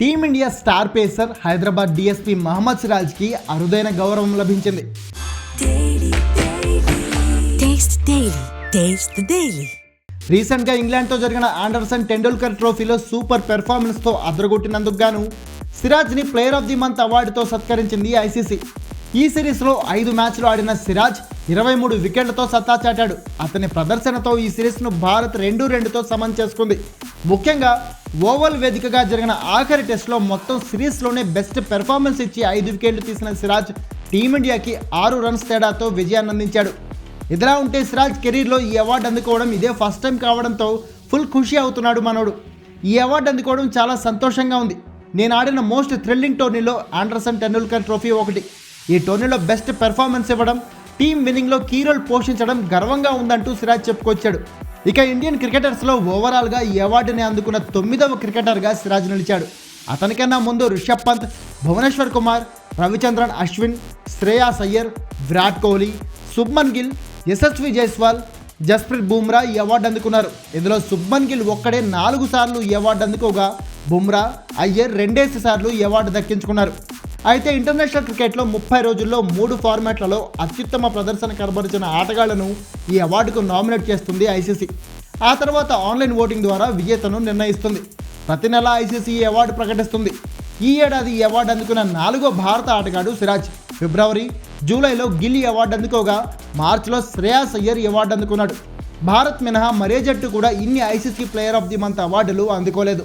Team India star pacer Hyderabad DSP Mohammed సిరాజ్కి అరుదైన గౌరవం లభించింది. రీసెంట్గా ఇంగ్లాండ్తో జరిగిన ఆండర్సన్ టెండూల్కర్ ట్రోఫీలో సూపర్ పెర్ఫార్మెన్స్తో అదరగొట్టినందుకు గాను సిరాజ్ని ప్లేయర్ ఆఫ్ ది మంత్ అవార్డుతో సత్కరించింది ఐసీసీ. ఈ సిరీస్లో ఐదు మ్యాచ్లు ఆడిన సిరాజ్ ఇరవై మూడు వికెట్లతో సత్తా చాటాడు. అతని ప్రదర్శనతో ఈ సిరీస్ను భారత్ రెండు రెండుతో సమం చేసుకుంది. ముఖ్యంగా ఓవల్ వేదికగా జరిగిన ఆఖరి టెస్ట్లో మొత్తం సిరీస్లోనే బెస్ట్ పెర్ఫార్మెన్స్ ఇచ్చి ఐదు వికెట్లు తీసిన సిరాజ్ టీమిండియాకి ఆరు రన్స్ తేడాతో విజయాన్ని అందించాడు. ఇదిలా ఉంటే సిరాజ్ కెరీర్లో ఈ అవార్డు అందుకోవడం ఇదే ఫస్ట్ టైం కావడంతో ఫుల్ ఖుషి అవుతున్నాడు మనోడు. ఈ అవార్డు అందుకోవడం చాలా సంతోషంగా ఉంది. నేను ఆడిన మోస్ట్ థ్రిల్లింగ్ టోర్నీలో ఆండర్సన్ టెండూల్కర్ ట్రోఫీ ఒకటి. ఈ టోర్నీలో బెస్ట్ పెర్ఫార్మెన్స్ ఇవ్వడం టీమ్ విన్నింగ్లో కీ రోల్ పోషించడం గర్వంగా ఉందంటూ సిరాజ్ చెప్పుకొచ్చాడు. ఇక ఇండియన్ క్రికెటర్స్లో ఓవరాల్గా ఈ అవార్డుని అందుకున్న తొమ్మిదవ క్రికెటర్గా సిరాజ్ నిలిచాడు. అతనికన్నా ముందు రిషబ్ పంత్ భువనేశ్వర్ కుమార్ రవిచంద్రన్ అశ్విన్ శ్రేయాస్ అయ్యర్ విరాట్ కోహ్లీ శుభ్మన్ గిల్ యశస్వి జైస్వాల్ జస్ప్రీత్ బుమ్రా ఈ అవార్డు అందుకున్నారు. ఇందులో శుభ్మన్ గిల్ ఒక్కడే నాలుగు సార్లు ఈ అవార్డు అందుకోగా బుమ్రా అయ్యర్ రెండేసి సార్లు ఈ అవార్డు దక్కించుకున్నారు. అయితే ఇంటర్నేషనల్ క్రికెట్లో ముప్పై రోజుల్లో మూడు ఫార్మాట్లలో అత్యుత్తమ ప్రదర్శన కనబరిచిన ఆటగాళ్ళను ఈ అవార్డుకు నామినేట్ చేస్తుంది ఐసీసీ. ఆ తర్వాత ఆన్లైన్ ఓటింగ్ ద్వారా విజేతను నిర్ణయిస్తుంది. ప్రతి నెల ఐసీసీ ఈ అవార్డు ప్రకటిస్తుంది. ఈ ఏడాది ఈ అవార్డు అందుకున్న నాలుగో భారత ఆటగాడు సిరాజ్. ఫిబ్రవరి జూలైలో గిల్లీ అవార్డు అందుకోగా మార్చిలో శ్రేయాస్ అయ్యర్ అవార్డు అందుకున్నాడు. భారత్ మినహా మరే జట్టు కూడా ఇన్ని ICC player of the month అవార్డులు అందుకోలేదు.